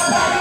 সেই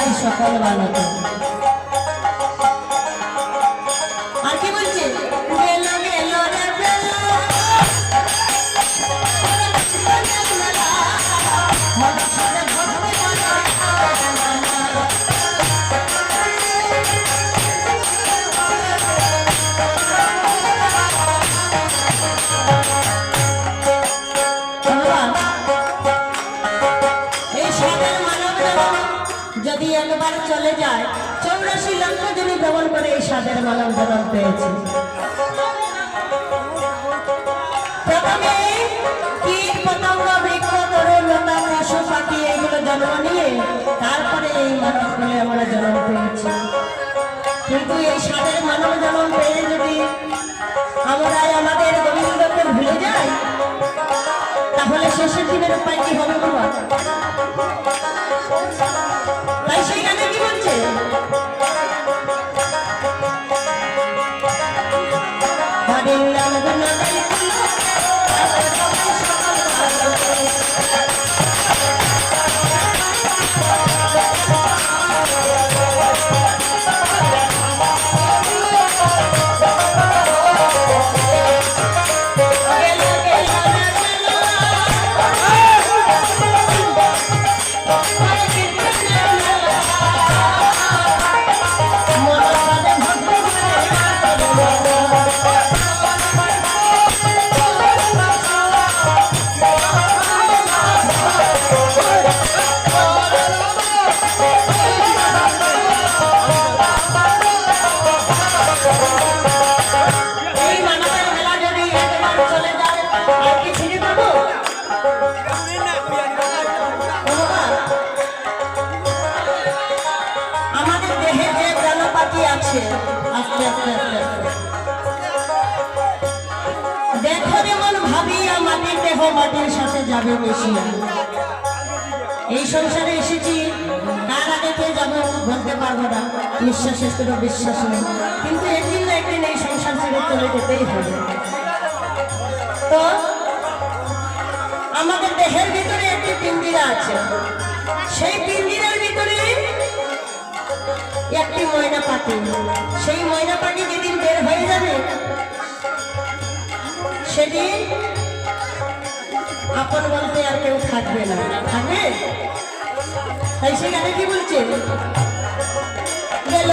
আয় সকাল বালকে আর কি বলছে? একবার চলে যায়। চৌরাশি লক্ষ জমি ভ্রমণ করে এই সাদের মানব জনম পেয়েছে। জন্ম নিয়ে তারপরে এই আমরা জন্ম পেয়েছি। এই জন্ম যদি আমাদের তাহলে শেষের দিনের উপায় কি হবে বাবা প্রাণপাতি আছে। আস্তে আস্তে আস্তে দেখো যেমন ভাবিয়া, মাটির দেহ মাটির সাথে যাবে মিশিয়া। এই সংসারে এসেছি কার আগে কে যাব বলতে পারব না। নিঃশ্বাসের কোনো বিশ্বাস নেই। কিন্তু একদিন না একদিন এই সংসার ছেড়ে চলে যেতেই হবে। তো, আমাদের দেহের ভিতরে একটি পিঞ্জিরা আছে। সেই ভিতরে একটি ময়না পাখি সেই ময়না পাখি যেদিন বের হয়ে যাবে, সেদিন আপন বলতে আর কেউ থাকবে না। থাকবে? তাই সেখানে কি বলছে? গেল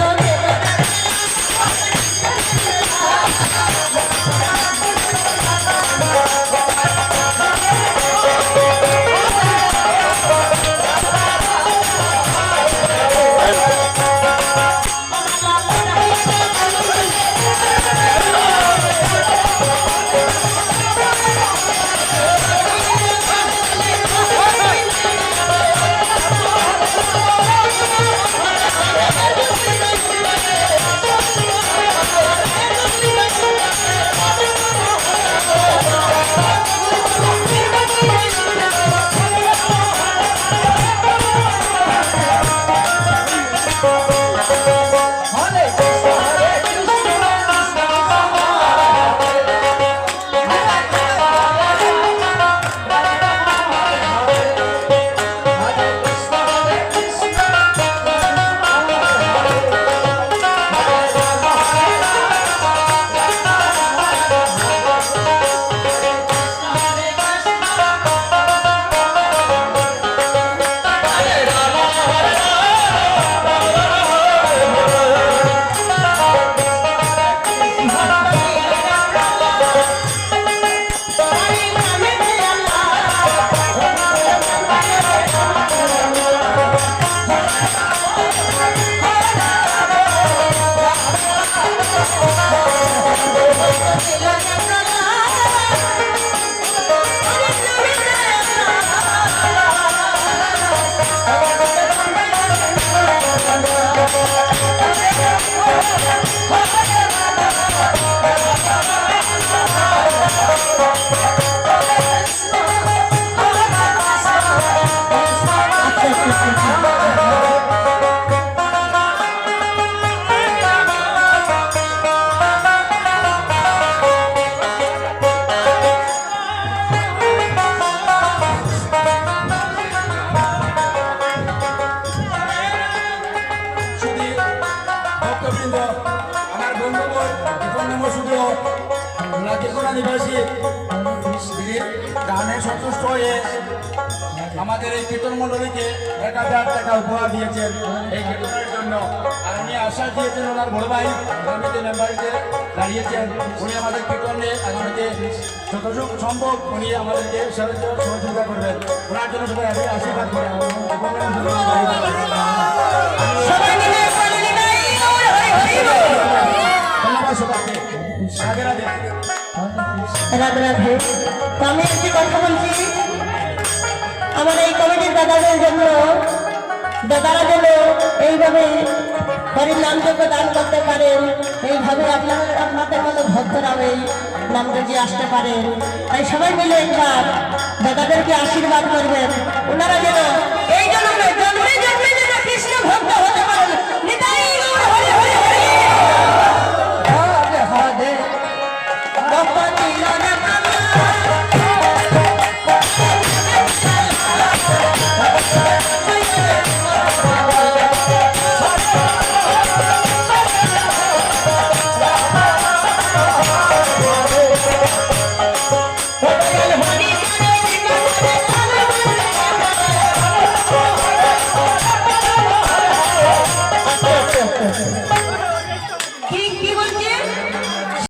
সন্তুষ্ট হয়ে আমাদের এই কীর্তন মণ্ডলীকে এক হাজার টাকা উপহার দিয়েছেন এই কীর্তনের জন্য। আর উনি আশ্বাস দিয়েছেন ওনার বড় ভাই মেম্বারিতে দাঁড়িয়েছেন। উনি আমাদের কীর্তনে আগামীতে যতটুকু সম্ভব উনি আমাদেরকে সহযোগিতা করবেন। ওনার জন্য সবাই আশীর্বাদ করেন সবাই সবাইকে রাধে। আমি একটি কথা বলছি। আমার এই কমিটির দাদাদের জন্য, দাদারা যেন এইভাবে হরির নাম যজ্ঞ দান করতে পারেন, এইভাবে আপনার, আপনাদের মতো ভক্তরাও এই নামযজ্ঞে আসতে পারেন। তাই সবাই মিলে একবার দাদাদেরকে আশীর্বাদ করবেন। ওনারা যেন এই যেন কৃষ্ণ ভক্ত হতে পারে Bye.